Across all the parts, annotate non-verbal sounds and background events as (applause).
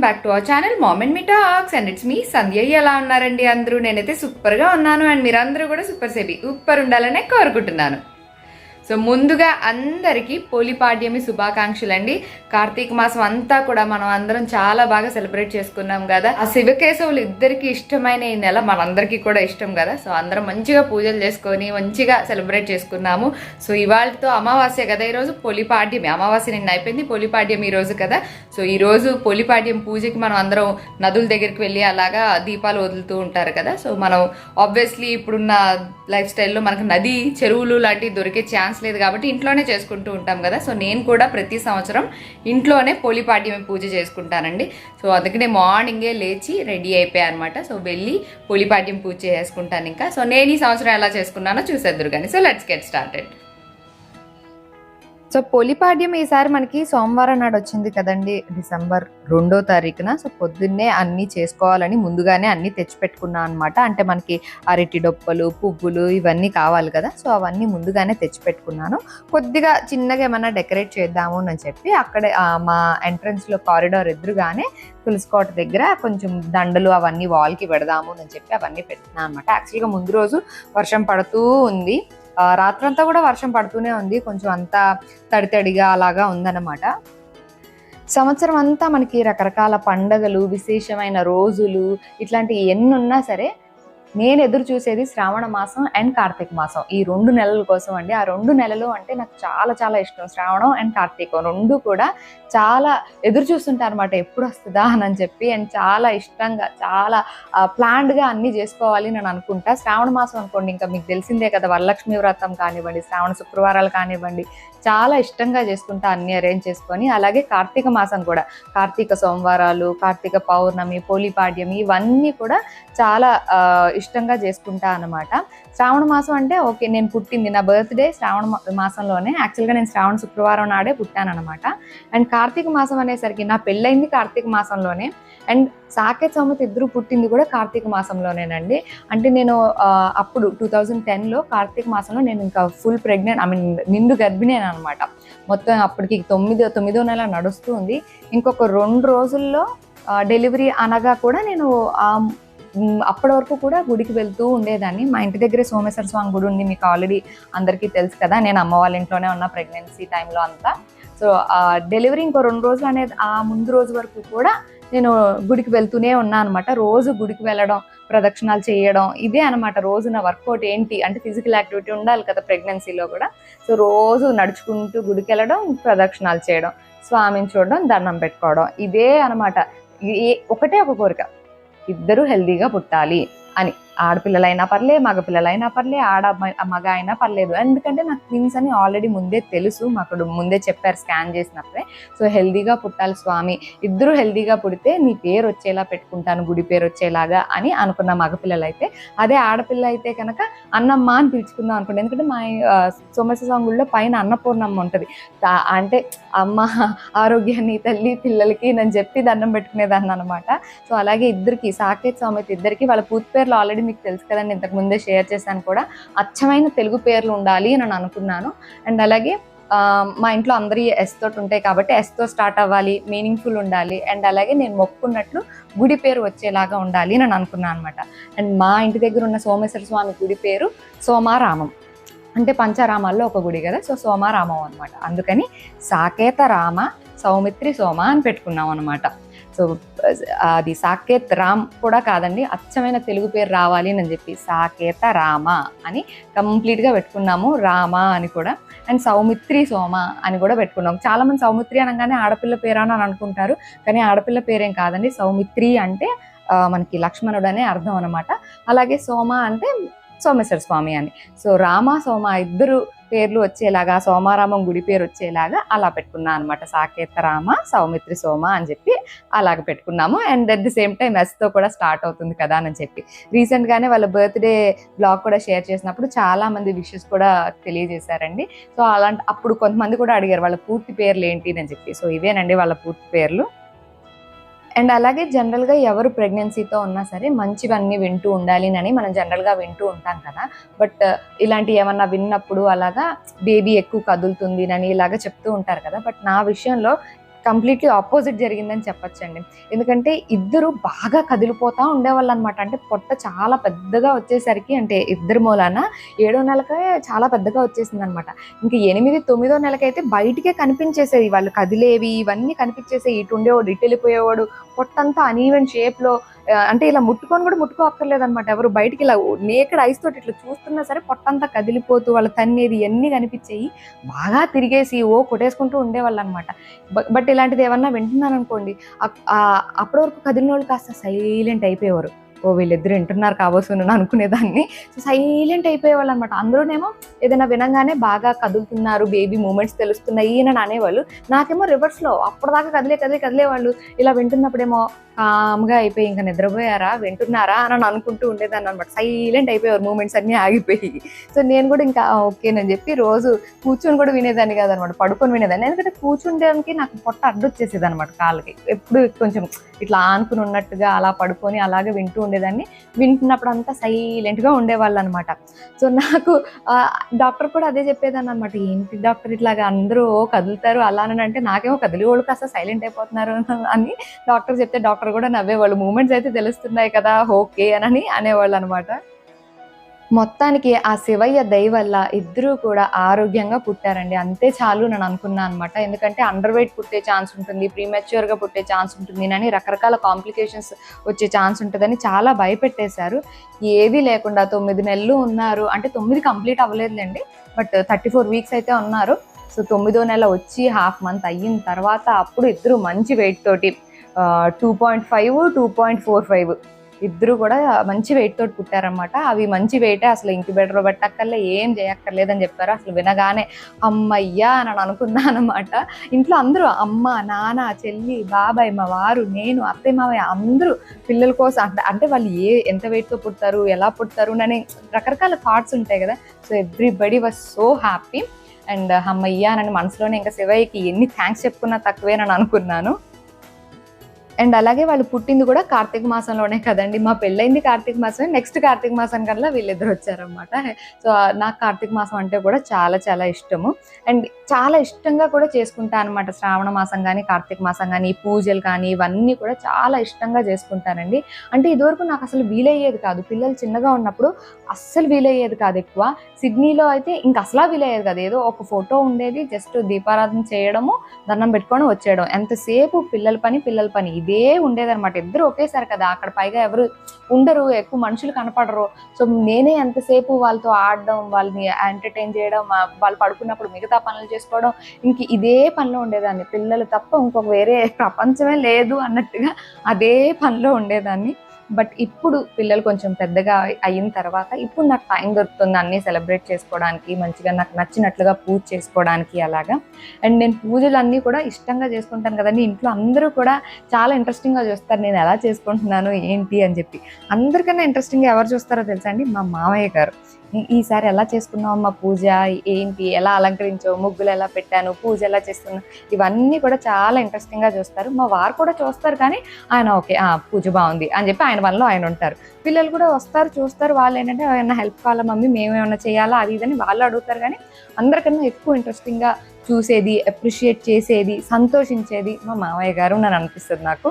Welcome back to our channel mom and me talks and it's me Sandhya ఎలా ఉన్నారండి అందరూ? నేనైతే సూపర్గా ఉన్నాను. అండ్ మీరందరూ కూడా సూపర్ సేబీ సూపర్ ఉండాలనే కోరుకుంటున్నాను. సో ముందుగా అందరికీ పోలిపాడ్యమి శుభాకాంక్షలు అండి కార్తీక మాసం అంతా కూడా మనం అందరం చాలా బాగా సెలబ్రేట్ చేసుకున్నాం కదా. ఆ శివకేశవులు ఇద్దరికి ఇష్టమైన ఈ నెల మనందరికీ కూడా ఇష్టం కదా. సో అందరం మంచిగా పూజలు చేసుకొని మంచిగా సెలబ్రేట్ చేసుకున్నాము. సో ఇవాళతో అమావాస్య కదా ఈరోజు? పోలిపాడ్యమి అమావాస్య నిన్న అయిపోయింది. పోలిపాడ్యం ఈ రోజు కదా. సో ఈరోజు పొలిపాడ్యం పూజకి మనం అందరం నదుల దగ్గరికి వెళ్ళి అలాగా దీపాలు వదులుతూ ఉంటారు కదా. సో మనం ఆబ్వియస్లీ ఇప్పుడున్న లైఫ్ స్టైల్లో మనకు నది చెరువులు లాంటివి దొరికే ఛాన్స్ లేదు కాబట్టి ఇంట్లోనే చేసుకుంటూ ఉంటాం కదా. సో నేను కూడా ప్రతి సంవత్సరం ఇంట్లోనే పోలిపాడ్యమి పూజ చేసుకుంటానండి. సో అందుకనే మార్నింగే లేచి రెడీ అయిపోయాయి అనమాట సో వెళ్ళి పొలిపాడ్యం పూజ చేసుకుంటాను ఇంకా. సో నేను ఈ సంవత్సరం ఎలా చేసుకున్నానో చూసేద్దరు కానీ. So let's get started so Polipadyami ఈసారి మనకి సోమవారం నాడు వచ్చింది కదండి డిసెంబర్ రెండో తారీఖున. సో పొద్దున్నే అన్నీ చేసుకోవాలని ముందుగానే అన్నీ తెచ్చిపెట్టుకున్నాను అనమాట అంటే మనకి అరటి డొప్పలు పువ్వులు ఇవన్నీ కావాలి కదా. సో అవన్నీ ముందుగానే తెచ్చిపెట్టుకున్నాను. కొద్దిగా చిన్నగా ఏమన్నా డెకరేట్ చేద్దాము అని చెప్పి అక్కడే మా ఎంట్రన్స్లో కారిడార్ ఎదురుగానే తులసికోట దగ్గర కొంచెం దండలు అవన్నీ వాల్కి పెడదాము అని చెప్పి అవన్నీ పెట్టినా అనమాట యాక్చువల్గా ముందు రోజు వర్షం పడుతూ ఉంది. రాత్రంతా కూడా వర్షం పడుతూనే ఉంది. కొంచెం అంతా తడి తడిగా అలాగా ఉందన్నమాట. సంవత్సరం అంతా మనకి రకరకాల పండగలు విశేషమైన రోజులు ఇట్లాంటివి ఎన్ని ఉన్నా సరే నేను ఎదురు చూసేది శ్రావణ మాసం అండ్ కార్తీక మాసం. ఈ రెండు నెలల కోసం అండి. ఆ రెండు నెలలు అంటే నాకు చాలా చాలా ఇష్టం. శ్రావణం అండ్ కార్తీకం రెండు కూడా చాలా ఎదురు చూస్తుంటారు అనమాట ఎప్పుడు వస్తుందా? అని చెప్పి అండ్ చాలా ఇష్టంగా చాలా ప్లాన్డ్గా అన్నీ చేసుకోవాలి నేను అనుకుంటా. శ్రావణ మాసం అనుకోండి ఇంకా మీకు తెలిసిందే కదా వరలక్ష్మి వ్రతం కానివ్వండి శ్రావణ శుక్రవారాలు కానివ్వండి చాలా ఇష్టంగా చేసుకుంటా అన్ని అరేంజ్ చేసుకొని అలాగే కార్తీక మాసం కూడా కార్తీక సోమవారాలు కార్తీక పౌర్ణమి పోలిపాడ్యం ఇవన్నీ కూడా చాలా ఇష్టంగా చేసుకుంటా అనమాట శ్రావణ మాసం అంటే ఓకే నేను పుట్టింది నా బర్త్డే శ్రావణ మాసంలోనే. యాక్చువల్గా నేను శ్రావణ శుక్రవారం నాడే పుట్టాను అనమాట అండ్ కార్తీక మాసం అనేసరికి నా పెళ్ళైంది కార్తీక మాసంలోనే. అండ్ సాకేత్ సౌమత్ ఇద్దరు పుట్టింది కూడా కార్తీక మాసంలోనేనండి. అంటే నేను అప్పుడు టూ థౌజండ్ టెన్లో కార్తీక మాసంలో నేను ఇంకా ఫుల్ ప్రెగ్నెంట్ ఐ మీన్ నిండు గర్భిణి అనమాట మొత్తం అప్పటికి తొమ్మిదో తొమ్మిదో నెల నడుస్తుంది. ఇంకొక రెండు రోజుల్లో డెలివరీ అనగా కూడా నేను అప్పటి వరకు కూడా గుడికి వెళ్తూ ఉండేదాన్ని. మా ఇంటి దగ్గరే సోమేశ్వర స్వామి గుడి ఉంది మీకు ఆల్రెడీ అందరికీ తెలుసు కదా. నేను అమ్మ వాళ్ళ ఇంట్లోనే ఉన్న ప్రెగ్నెన్సీ టైంలో అంతా. సో డెలివరీ ఇంకో రెండు రోజులు అనేది ఆ ముందు రోజు వరకు కూడా నేను గుడికి వెళ్తూనే ఉన్నా అనమాట రోజు గుడికి వెళ్ళడం ప్రదక్షిణాలు చేయడం ఇదే అనమాట రోజు నా వర్కౌట్ ఏంటి? అంటే ఫిజికల్ యాక్టివిటీ ఉండాలి కదా ప్రెగ్నెన్సీలో కూడా. సో రోజు నడుచుకుంటూ గుడికి వెళ్ళడం ప్రదక్షిణాలు చేయడం స్వామిని చూడడం దండం పెట్టుకోవడం ఇదే అనమాట ఒకటే ఒక కోరిక. ఇద్దరు హెల్దీగా పుట్టాలి అని. ఆడపిల్లలైనా పర్లే మగపిల్లలైనా పర్లే ఆడ మగ అయినా పర్లేదు. ఎందుకంటే నాకు ట్విన్స్ అని ఆల్రెడీ ముందే తెలుసు. మాకు ముందే చెప్పారు స్కాన్ చేసినప్పుడే. సో హెల్దీగా పుట్టాలి స్వామి. ఇద్దరు హెల్దీగా పుడితే నీ పేరు వచ్చేలా పెట్టుకుంటాను గుడి పేరు వచ్చేలాగా అని అనుకున్న మగపిల్లలు అయితే అదే ఆడపిల్ల అయితే కనుక అన్నమ్మ అని పిలుచుకుందాం అనుకుంటే. ఎందుకంటే మా ఆ, సాంగుల్లో పైన అన్నపూర్ణమ్మ ఉంటుంది. అంటే అమ్మ ఆరోగ్యాన్ని తల్లి పిల్లలకి నేను చెప్పి దండం పెట్టుకునేదాన్ని అనమాట సో అలాగే ఇద్దరికి సాకేత్ స్వామి ఇద్దరికి వాళ్ళ పూర్తి పేర్లు ఆల్రెడీ మీకు తెలుసు కదండి ఇంతకుముందే షేర్ చేశాను కూడా. అచ్చమైన తెలుగు పేర్లు ఉండాలి అని నేను అనుకున్నాను. అండ్ అలాగే మా ఇంట్లో అందరి ఎస్ తోటి ఉంటాయి కాబట్టి ఎస్తో స్టార్ట్ అవ్వాలి మీనింగ్ఫుల్ ఉండాలి. అండ్ అలాగే నేను మొక్కున్నట్లు గుడి పేరు వచ్చేలాగా ఉండాలి అని నేను అనుకున్నాను అనమాట అండ్ మా ఇంటి దగ్గర ఉన్న సోమేశ్వర స్వామి గుడి పేరు సోమారామం. అంటే పంచరామాల్లో ఒక గుడి కదా సో సోమారామం అనమాట అందుకని సాకేత రామ సౌమిత్రి సోమ అని పెట్టుకున్నాం అనమాట సో అది సాకేత్ రామ్ కూడా కాదండి అచ్చమైన తెలుగు పేరు రావాలి అని చెప్పి సాకేత రామ అని కంప్లీట్గా పెట్టుకున్నాము. రామ అని కూడా. అండ్ సౌమిత్రి సోమ అని కూడా పెట్టుకున్నాం. చాలా మంది సౌమిత్రి అనగానే ఆడపిల్ల పేరు అని అనుకుంటారు కానీ ఆడపిల్ల పేరేం కాదండి. సౌమిత్రి అంటే మనకి లక్ష్మణుడు అనే అర్థం అనమాట అలాగే సోమ అంటే సోమేశ్వర స్వామి అని. సో రామ సోమ ఇద్దరు పేర్లు వచ్చేలాగా సోమారామం గుడి పేరు వచ్చేలాగా అలా పెట్టుకున్నాను అనమాట సాకేత రామ సౌమిత్రి సోమ అని చెప్పి అలాగ పెట్టుకున్నాము. And at the same time తో కూడా స్టార్ట్ అవుతుంది కదా అని చెప్పి. రీసెంట్ గానే వాళ్ళ బర్త్డే బ్లాగ్ కూడా షేర్ చేసినప్పుడు చాలా మంది విషెస్ కూడా తెలియజేశారండి. సో అలాంటి అప్పుడు కొంతమంది కూడా అడిగారు వాళ్ళ పూర్తి పేర్లు ఏంటి? అని చెప్పి. సో ఇవేనండి వాళ్ళ పూర్తి పేర్లు. అండ్ అలాగే జనరల్గా ఎవరు ప్రెగ్నెన్సీతో ఉన్నా సరే మంచివన్నీ వింటూ ఉండాలి అని మనం జనరల్గా వింటూ ఉంటాం కదా. బట్ ఇలాంటి ఏమన్నా విన్నప్పుడు అలాగా బేబీ ఎక్కువ కదులుతుంది అని ఇలాగా చెప్తూ ఉంటారు కదా. బట్ నా విషయంలో కంప్లీట్లీ ఆపోజిట్ జరిగిందని చెప్పచ్చండి. ఎందుకంటే ఇద్దరు బాగా కదిలిపోతా ఉండేవాళ్ళు అనమాట అంటే పొట్ట చాలా పెద్దగా వచ్చేసరికి అంటే ఇద్దరు మూలాన ఏడో నెలకే చాలా పెద్దగా వచ్చేసింది అనమాట ఇంకా ఎనిమిది తొమ్మిదో నెలకైతే బయటికే కనిపించేసేది. వాళ్ళు కదిలేవి ఇవన్నీ కనిపించేసేవి. ఇటు ఉండేవాడు ఇటు వెళ్ళిపోయేవాడు. పొట్టంతా అనీవెన్ షేప్లో అంటే ఇలా ముట్టుకొని కూడా ముట్టుకోక్కర్లేదు అనమాట ఎవరు బయటికి ఇలా నేకడ ఐస్ తోటి ఇట్లా చూస్తున్నా సరే పొట్టంతా కదిలిపోతూ వాళ్ళ తన్నేది ఇవన్నీ కనిపించేవి బాగా తిరిగేసి ఓ కొట్టేసుకుంటూ ఉండేవాళ్ళు అనమాట బట్ ఇలాంటిది ఏమన్నా వింటున్నాను అనుకోండి ఆ అప్పటి వరకు కదిలిన వాళ్ళు కాస్త సైలెంట్ అయిపోయేవారు. ఓ వీళ్ళిద్దరు వింటున్నారు కాబోసును అనుకునేదాన్ని. సో సైలెంట్ అయిపోయేవాళ్ళు అనమాట అందులోనేమో ఏదైనా వినంగానే బాగా కదులుతున్నారు బేబీ మూమెంట్స్ తెలుస్తున్నాయి అని అనేవాళ్ళు. నాకేమో రివర్స్లో అప్పటిదాకా కదిలే కదిలే కదిలేవాళ్ళు. ఇలా వింటున్నప్పుడేమో కామ్గా అయిపోయి ఇంకా నిద్రపోయారా వింటున్నారా అని అనుకుంటూ ఉండేదాన్ని అనమాట సైలెంట్ అయిపోయేవారు మూమెంట్స్ అన్నీ ఆగిపోయి. సో నేను కూడా ఇంకా ఓకేనని చెప్పి రోజు కూర్చొని కూడా వినేదాన్ని కాదనమాట పడుకొని వినేదాన్ని. ఎందుకంటే కూర్చుండడానికి నాకు పొట్ట అడ్డొచ్చేసేది అనమాట కాళ్ళకి. ఎప్పుడు కొంచెం ఇట్లా ఆనుకుని ఉన్నట్టుగా అలా పడుకొని అలాగే వింటూ ఉండేదాన్ని. వింటున్నప్పుడు అంతా సైలెంట్గా ఉండేవాళ్ళు అనమాట సో నాకు ఆ, డాక్టర్ కూడా అదే చెప్పేదాన్ని అనమాట ఏంటి డాక్టర్ ఇట్లాగా అందరూ కదులుతారు? అలా అని అంటే నాకేమో కదిలి వాళ్ళు కాస్త సైలెంట్ అయిపోతున్నారు అని డాక్టర్ చెప్తే డాక్టర్ కూడా నవ్వేవాళ్ళు. మూమెంట్స్ అయితే తెలుస్తున్నాయి కదా ఓకే అని అనేవాళ్ళు అనమాట మొత్తానికి ఆ శివయ్య దయ వల్ల ఇద్దరూ కూడా ఆరోగ్యంగా పుట్టారండి. అంతే చాలు నేను అనుకున్నాను అనమాట ఎందుకంటే అండర్ వెయిట్ పుట్టే ఛాన్స్ ఉంటుంది ప్రీమెచ్యూర్గా పుట్టే ఛాన్స్ ఉంటుంది అని రకరకాల కాంప్లికేషన్స్ వచ్చే ఛాన్స్ ఉంటుందని చాలా భయపెట్టేశారు. ఏది లేకుండా తొమ్మిది నెలలు ఉన్నారు. అంటే తొమ్మిది కంప్లీట్ అవ్వలేదులేండి బట్ థర్టీ ఫోర్ వీక్స్ అయితే ఉన్నారు. సో తొమ్మిదో నెల వచ్చి హాఫ్ మంత్ అయిన తర్వాత అప్పుడు ఇద్దరు మంచి వెయిట్ తోటి two point five two point four five ఇద్దరు కూడా మంచి వెయిట్ తోటి పుట్టారనమాట అవి మంచి వెయిటే అసలు ఇంక్యుబేటర్ పెట్టక్కర్లే ఏం చేయక్కర్లేదని చెప్పారు అసలు వినగానే అమ్మయ్యా అని అనుకున్నాను అనమాట ఇంట్లో అందరూ అమ్మ నాన్న చెల్లి బాబాయ్ మా వారు నేను అత్తయ్య మావయ్య అందరూ పిల్లల కోసం అంటే అంటే వాళ్ళు ఏ ఎంత వెయిట్తో పుడతారు ఎలా పుడతారు అని రకరకాల థాట్స్ ఉంటాయి కదా. So everybody was so happy and అమ్మయ్య అని మనసులోనే ఇంకా శివయ్యకి ఎన్ని థ్యాంక్స్ చెప్పుకున్నా తక్కువేనని అనుకున్నాను. అండ్ అలాగే వాళ్ళు పుట్టింది కూడా కార్తీక మాసంలోనే కదండి. మా పెళ్ళైంది కార్తీక మాసమే నెక్స్ట్ కార్తీక మాసం కల్లా వీళ్ళిద్దరు వచ్చారనమాట సో నాకు కార్తీక మాసం అంటే కూడా చాలా చాలా ఇష్టము. అండ్ చాలా ఇష్టంగా కూడా చేసుకుంటా అనమాట శ్రావణ మాసం కానీ కార్తీక మాసం కానీ పూజలు కానీ ఇవన్నీ కూడా చాలా ఇష్టంగా చేసుకుంటానండి. అంటే ఇదివరకు నాకు అసలు వీలయ్యేది కాదు. పిల్లలు చిన్నగా ఉన్నప్పుడు అస్సలు వీలయ్యేది కాదు ఎక్కువ. సిడ్నీలో అయితే ఇంక అసలా వీలయ్యేది కాదు. ఏదో ఒక ఫోటో ఉండేది జస్ట్ దీపారాధన చేయడము దండం పెట్టుకొని వచ్చేయడం. ఎంతసేపు పిల్లల పని పిల్లల పని. ఇది ఉండేదన్నమాట. ఇద్దరు ఒకేసారి కదా అక్కడ పైగా ఎవరు ఉండరు ఎక్కువ మనుషులు కనపడరు. సో నేనే ఎంతసేపు వాళ్ళతో ఆడడం వాళ్ళని ఎంటర్టైన్ చేయడం వాళ్ళు పడుకున్నప్పుడు మిగతా పనులు చేసుకోవడం ఇంక ఇదే పనిలో ఉండేదాన్ని. పిల్లలు తప్ప ఇంకొక వేరే ప్రపంచమే లేదు అన్నట్టుగా అదే పనిలో ఉండేదాన్ని. బట్ ఇప్పుడు పిల్లలు కొంచెం పెద్దగా అయిన తర్వాత ఇప్పుడు నాకు టైం దొరుకుతుంది అన్నీ సెలబ్రేట్ చేసుకోవడానికి మంచిగా నాకు నచ్చినట్లుగా పూజ చేసుకోవడానికి అలాగా. అండ్ నేను పూజలు అన్నీ కూడా ఇష్టంగా చేసుకుంటాను కదండి. ఇంట్లో అందరూ కూడా చాలా ఇంట్రెస్టింగ్గా చూస్తారు నేను ఎలా చేసుకుంటున్నాను ఏంటి అని చెప్పి. అందరికన్నా ఇంట్రెస్టింగ్గా ఎవరు చూస్తారో తెలుసా అండి? మా మామయ్య గారు. ఈసారి ఎలా చేసుకున్నావు అమ్మ పూజ? ఏంటి? ఎలా అలంకరించావు? ముగ్గులు ఎలా పెట్టాను? పూజ ఎలా చేస్తున్నావు? ఇవన్నీ కూడా చాలా ఇంట్రెస్టింగ్గా చూస్తారు. మా వారు కూడా చూస్తారు కానీ ఆయన ఓకే ఆ, పూజ బాగుంది అని చెప్పి ఆయన వల్ల ఆయన ఉంటారు. పిల్లలు కూడా వస్తారు చూస్తారు. వాళ్ళు ఏంటంటే ఏమైనా హెల్ప్ కావాలా మమ్మీ? మేము ఏమైనా చేయాలా? అది ఇదని వాళ్ళు అడుగుతారు. కానీ అందరికన్నా ఎక్కువ ఇంట్రెస్టింగ్గా చూసేది అప్రిషియేట్ చేసేది సంతోషించేది మా మామయ్య గారు నన్ను అనిపిస్తుంది నాకు.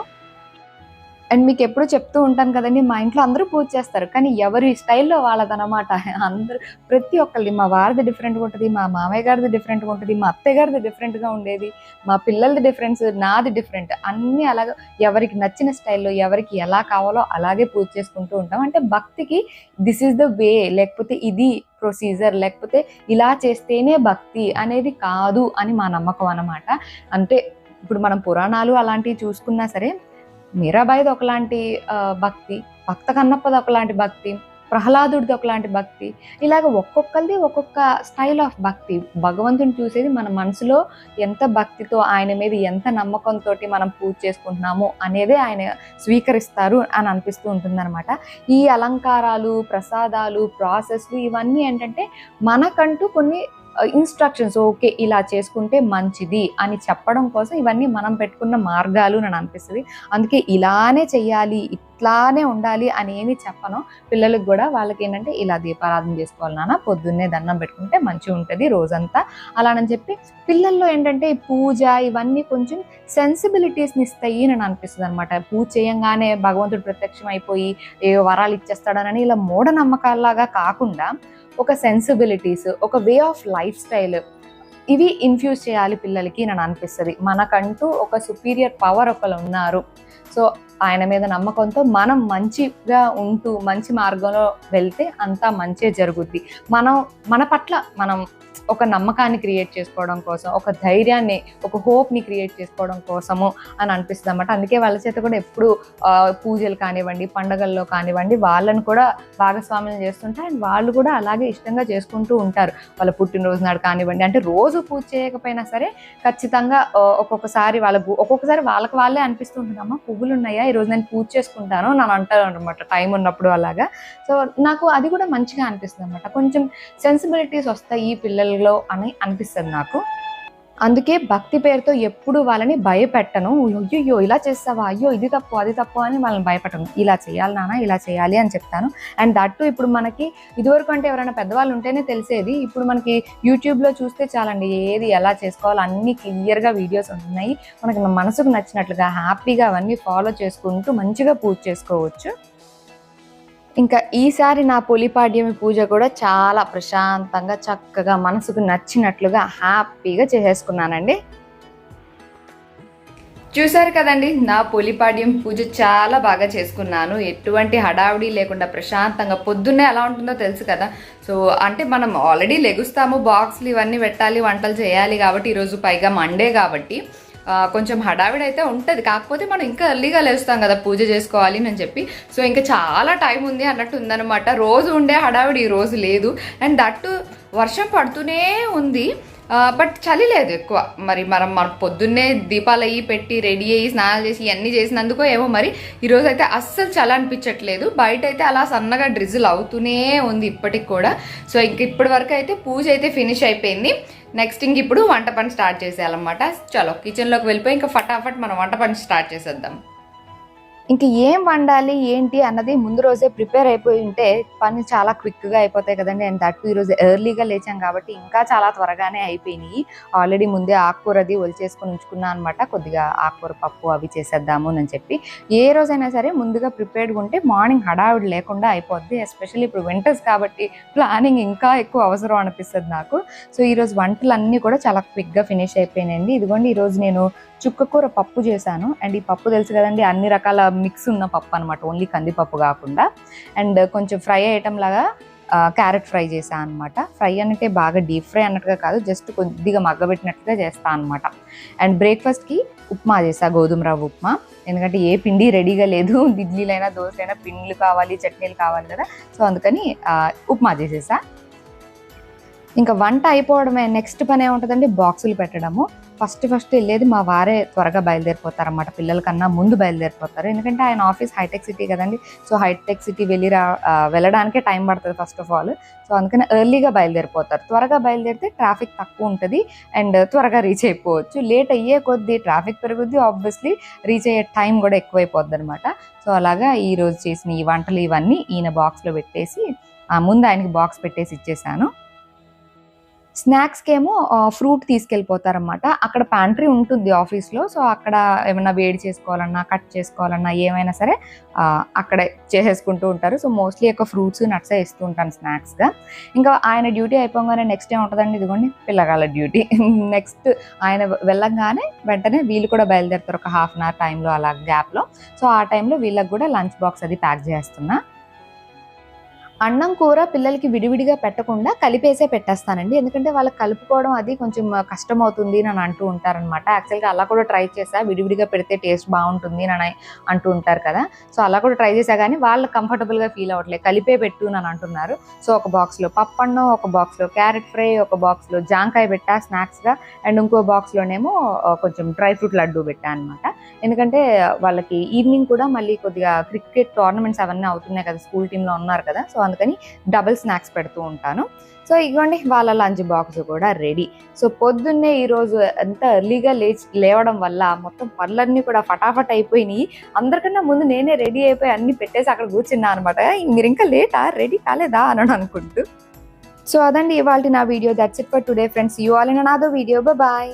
అండ్ మీకు ఎప్పుడు చెప్తూ ఉంటాను కదండి మా ఇంట్లో అందరూ పూజ చేస్తారు. కానీ ఎవరి స్టైల్లో వాళ్ళదనమాట. అందరూ ప్రతి ఒక్కరిది మా వారిది డిఫరెంట్గా ఉంటుంది మా మామయ్య గారిది డిఫరెంట్గా ఉంటుంది మా అత్తయ్య గారిది డిఫరెంట్గా ఉండేది మా పిల్లలది డిఫరెన్స్ నాది డిఫరెంట్ అన్నీ అలాగ ఎవరికి నచ్చిన స్టైల్లో ఎవరికి ఎలా కావాలో అలాగే పూజ చేసుకుంటూ ఉంటాం. అంటే భక్తికి దిస్ ఈస్ ద వే లేకపోతే ఇది ప్రొసీజర్ లేకపోతే ఇలా చేస్తేనే భక్తి అనేది కాదు అని మా నమ్మకం అన్నమాట. అంటే ఇప్పుడు మనం పురాణాలు అలాంటివి చూసుకున్నా సరే మీరాబాయిది ఒకలాంటి భక్తి భక్త కన్నప్పది ఒకలాంటి భక్తి ప్రహ్లాదుడిది ఒకలాంటి భక్తి ఇలాగ ఒక్కొక్కరిది ఒక్కొక్క స్టైల్ ఆఫ్ భక్తి. భగవంతుని చూసేది మన మనసులో ఎంత భక్తితో ఆయన మీద ఎంత నమ్మకంతో మనం పూజ చేసుకుంటున్నాము అనేదే ఆయన స్వీకరిస్తారు అని అనిపిస్తూ ఉంటుందన్నమాట. ఈ అలంకారాలు ప్రసాదాలు ప్రాసెస్లు ఇవన్నీ ఏంటంటే మనకంటూ కొన్ని ఇన్స్ట్రక్షన్స్ ఓకే ఇలా చేసుకుంటే మంచిది అని చెప్పడం కోసం ఇవన్నీ మనం పెట్టుకున్న మార్గాలు అని అనిపిస్తుంది. అందుకే ఇలానే చెయ్యాలి ఇట్లానే ఉండాలి అని ఏమి చెప్పను. పిల్లలకు కూడా వాళ్ళకి ఏంటంటే ఇలా దీపారాధన చేసుకోవాలి నాన్న పొద్దున్నే దండం పెట్టుకుంటే మంచిగా ఉంటుంది రోజంతా అలానని చెప్పి పిల్లల్లో ఏంటంటే పూజ ఇవన్నీ కొంచెం సెన్సిబిలిటీస్ని ఇస్తాయి అని అనిపిస్తుంది అనమాట పూజ చేయంగానే భగవంతుడు ప్రత్యక్షం అయిపోయి ఏ వరాలు ఇచ్చేస్తాడనని ఇలా మూఢనమ్మకాల్లాగా కాకుండా ఒక సెన్సిబిలిటీస్ ఒక వే ఆఫ్ లైఫ్ స్టైల్ ఇవి ఇన్ఫ్యూజ్ చేయాలి పిల్లలకి నన్ను అనిపిస్తుంది. మనకంటూ ఒక సుపీరియర్ పవర్ ఒకరు ఉన్నారు. సో ఆయన మీద నమ్మకంతో మనం మంచిగా ఉంటూ మంచి మార్గంలో వెళ్తే అంతా మంచిగా జరుగుద్ది. మనం మన పట్ల మనం ఒక నమ్మకాన్ని క్రియేట్ చేసుకోవడం కోసం ఒక ధైర్యాన్ని ఒక హోప్ని క్రియేట్ చేసుకోవడం కోసము అని అనిపిస్తుంది అన్నమాట. అందుకే వాళ్ళ చేత కూడా ఎప్పుడు పూజలు కానివ్వండి పండగల్లో కానివ్వండి వాళ్ళని కూడా భాగస్వామ్యం చేస్తుంటే అండ్ వాళ్ళు కూడా అలాగే ఇష్టంగా చేసుకుంటూ ఉంటారు. వాళ్ళ పుట్టినరోజు నాడు కానివ్వండి అంటే రోజు పూజ చేయకపోయినా సరే ఖచ్చితంగా ఒక్కొక్కసారి వాళ్ళకు ఒక్కొక్కసారి వాళ్ళకి వాళ్ళే అనిపిస్తుంటుందమ్మా పువ్వులు ఉన్నాయా ఈరోజు నేను పూజ చేసుకుంటాను నన్ను అంటారు అనమాట టైం ఉన్నప్పుడు అలాగా. సో నాకు అది కూడా మంచిగా అనిపిస్తుంది అనమాట కొంచెం సెన్సిబిలిటీస్ వస్తాయి ఈ పిల్లల్లో అని అనిపిస్తుంది నాకు. అందుకే భక్తి పేరుతో ఎప్పుడు వాళ్ళని భయపెట్టను. అయ్యో ఇలా చేస్తావా? అయ్యో ఇది తప్పు అది తప్పు అని వాళ్ళని భయపెట్టను. ఇలా చేయాలి నాన్న ఇలా చేయాలి అని చెప్తాను. అండ్ దట్టు ఇప్పుడు మనకి ఇదివరకు అంటే ఎవరైనా పెద్దవాళ్ళు ఉంటేనే తెలిసేది. ఇప్పుడు మనకి యూట్యూబ్లో చూస్తే చాలండి ఏది ఎలా చేసుకోవాలో అన్ని క్లియర్గా వీడియోస్ ఉన్నాయి. మనకి మనసుకు నచ్చినట్లుగా హ్యాపీగా అవన్నీ ఫాలో చేసుకుంటూ మంచిగా పూజ చేసుకోవచ్చు. ఇంకా ఈసారి నా పొలిపాడ్యమి పూజ కూడా చాలా ప్రశాంతంగా చక్కగా మనసుకు నచ్చినట్లుగా హ్యాపీగా చేసేసుకున్నానండి. చూసారు కదండి నా పొలిపాడ్యం పూజ చాలా బాగా చేసుకున్నాను. ఎటువంటి హడావిడి లేకుండా ప్రశాంతంగా పొద్దున్నే ఎలా ఉంటుందో తెలుసు కదా. సో అంటే మనం ఆల్రెడీ లెగుస్తాము బాక్స్లు ఇవన్నీ పెట్టాలి వంటలు చేయాలి కాబట్టి ఈరోజు పైగా మండే కాబట్టి కొంచెం హడావిడి అయితే ఉంటుంది. కాకపోతే మనం ఇంకా ఎర్లీగా లేస్తాం కదా పూజ చేసుకోవాలి అని చెప్పి. సో ఇంకా చాలా టైం ఉంది అన్నట్టు ఉందన్నమాట. రోజు ఉండే హడావిడి ఈ రోజు లేదు. అండ్ దట్టు వర్షం పడుతూనే ఉంది. బట్ చలి లేదు ఎక్కువ. మరి మనం మన పొద్దున్నే దీపాలు అయ్యి పెట్టి రెడీ అయ్యి స్నానాలు చేసి ఇవన్నీ చేసినందుకో ఏమో మరి ఈరోజు అయితే అస్సలు చలి అనిపించట్లేదు. బయట అయితే అలా సన్నగా డ్రిజిల్ అవుతూనే ఉంది ఇప్పటికి కూడా. సో ఇంక ఇప్పటి వరకు అయితే పూజ అయితే ఫినిష్ అయిపోయింది. నెక్స్ట్ ఇంక ఇప్పుడు వంట పని స్టార్ట్ చేసేయాలన్నమాట. చలో కిచెన్లోకి వెళ్ళిపోయి ఇంకా ఫటాఫట్ మనం వంట పని స్టార్ట్ చేసేద్దాం. ఇంక ఏం వండాలి ఏంటి అన్నది ముందు రోజే ప్రిపేర్ అయిపోయి ఉంటే పని చాలా క్విక్గా అయిపోతాయి కదండి. అండ్ దట్ ఈరోజు ఎర్లీగా లేచాం కాబట్టి ఇంకా చాలా త్వరగానే అయిపోయినాయి. ఆల్రెడీ ముందే ఆకుకూరది ఒలిచేసుకుని ఉంచుకున్నా అనమాట కొద్దిగా ఆకుకూర పప్పు అవి చేసేద్దాము అని చెప్పి. ఏ రోజైనా సరే ముందుగా ప్రిపేర్డ్గా ఉంటే మార్నింగ్ హడావిడి లేకుండా అయిపోద్ది. ఎస్పెషల్లీ ఇప్పుడు వింటర్స్ కాబట్టి ప్లానింగ్ ఇంకా ఎక్కువ అవసరం అనిపిస్తుంది నాకు. సో ఈరోజు వంటలన్నీ కూడా చాలా క్విక్గా ఫినిష్ అయిపోయినాయండి. ఇదిగోండి ఈరోజు నేను చుక్కకూర పప్పు చేశాను. అండ్ ఈ పప్పు తెలుసు కదండి అన్ని రకాల మిక్స్ ఉన్న పప్పు అనమాట ఓన్లీ కందిపప్పు కాకుండా. అండ్ కొంచెం ఫ్రై ఐటమ్ లాగా క్యారెట్ ఫ్రై చేశాను అనమాట ఫ్రై అంటే బాగా డీప్ ఫ్రై అన్నట్టుగా కాదు జస్ట్ కొద్దిగా మగ్గబెట్టినట్టుగా చేస్తాను అనమాట అండ్ బ్రేక్ఫాస్ట్కి ఉప్మా చేసా గోధుమ రవ్వ ఉప్మా. ఎందుకంటే ఏ పిండి రెడీగా లేదు (laughs) ఇడ్లీలైనా దోశలైనా పిండిలు కావాలి చట్నీలు కావాలి కదా. సో అందుకని ఉప్మా చేసేసా. ఇంకా వంట అయిపోవడమే. నెక్స్ట్ పని ఏముంటుందండి బాక్సులు పెట్టడము. ఫస్ట్ ఫస్ట్ వెళ్ళేది మా వారే త్వరగా బయలుదేరిపోతారన్నమాట. పిల్లల కన్నా ముందు బయలుదేరిపోతారు. ఎందుకంటే ఆయన ఆఫీస్ హైటెక్ సిటీ కదండి. సో హైటెక్ సిటీ వెళ్ళి రా వెళ్ళడానికే టైం పడుతుంది ఫస్ట్ ఆఫ్ ఆల్. సో అందుకని ఎర్లీగా బయలుదేరిపోతారు. త్వరగా బయలుదేరితే ట్రాఫిక్ తక్కువ ఉంటుంది. అండ్ త్వరగా రీచ్ అయిపోవచ్చు. లేట్ అయ్యే కొద్దీ ట్రాఫిక్ పెరుగుద్ది. ఆబ్వియస్లీ రీచ్ అయ్యే టైం కూడా ఎక్కువైపోద్ది అనమాట సో అలాగా ఈరోజు చేసిన ఈ వంటలు ఇవన్నీ ఈయన బాక్స్లో పెట్టేసి ఆ, ముందు ఆయనకి బాక్స్ పెట్టేసి ఇచ్చేసాను. స్నాక్స్కి ఏమో ఫ్రూట్ తీసుకెళ్ళిపోతారన్నమాట. అక్కడ ప్యాంట్రీ ఉంటుంది ఆఫీస్లో సో అక్కడ ఏమైనా వేడి చేసుకోవాలన్నా కట్ చేసుకోవాలన్నా ఏమైనా సరే అక్కడ చేసేసుకుంటూ ఉంటారు. సో మోస్ట్లీ ఎక్కువ ఫ్రూట్స్ నట్సే ఇస్తూ ఉంటాను స్నాక్స్గా. ఇంకా ఆయన డ్యూటీ అయిపోగానే నెక్స్ట్ ఏం ఉంటుందండి ఇదిగోండి పిల్లగాళ్ళ డ్యూటీ. (laughs) నెక్స్ట్ ఆయన వెళ్ళంగానే వెంటనే వీళ్ళు కూడా బయలుదేరుతారు ఒక హాఫ్ అన్ అవర్ టైంలో అలా గ్యాప్లో. సో ఆ టైంలో వీళ్ళకి కూడా లంచ్ బాక్స్ అది ప్యాక్ చేస్తున్నా. అన్నం కూర పిల్లలకి విడివిడిగా పెట్టకుండా కలిపేసే పెట్టేస్తానండి. ఎందుకంటే వాళ్ళకి కలుపుకోవడం అది కొంచెం కష్టం అవుతుంది అని అంటూ ఉంటారనమాట. యాక్చువల్గా అలా కూడా ట్రై చేసా. విడివిడిగా పెడితే టేస్ట్ బాగుంటుంది అని అంటూ ఉంటారు కదా. సో అలా కూడా ట్రై చేసా కానీ వాళ్ళు కంఫర్టబుల్గా ఫీల్ అవ్వట్లేదు. కలిపే పెట్టు అని అంటున్నారు. సో ఒక బాక్స్లో పప్పన్నం ఒక బాక్స్లో క్యారెట్ ఫ్రై ఒక బాక్స్లో జాంకాయ పెట్టా స్నాక్స్గా. అండ్ ఇంకో బాక్స్లోనేమో కొంచెం డ్రై ఫ్రూట్ లడ్డు పెట్టా అనమాట ఎందుకంటే వాళ్ళకి ఈవినింగ్ కూడా మళ్ళీ కొద్దిగా క్రికెట్ టోర్నమెంట్స్ అవన్నీ అవుతున్నాయి కదా స్కూల్ టీంలో ఉన్నారు కదా. సో అందుకని డబుల్ స్నాక్స్ పెడుతూ ఉంటాను. సో ఇగోండి వాళ్ళ లంచ్ బాక్స్ కూడా రెడీ. సో పొద్దున్నే ఈరోజు ఎంత ఎర్లీగా లేచి లేవడం వల్ల మొత్తం పనులన్నీ కూడా ఫటాఫట్ అయిపోయినాయి. అందరికన్నా ముందు నేనే రెడీ అయిపోయి అన్ని పెట్టేసి అక్కడ కూర్చున్నా అనమాట మీరు ఇంకా లేటా? రెడీ కాలేదా? అని అనుకుంటూ. సో అదండి ఇవాళ నా video. That's it for today friends you all in another video bye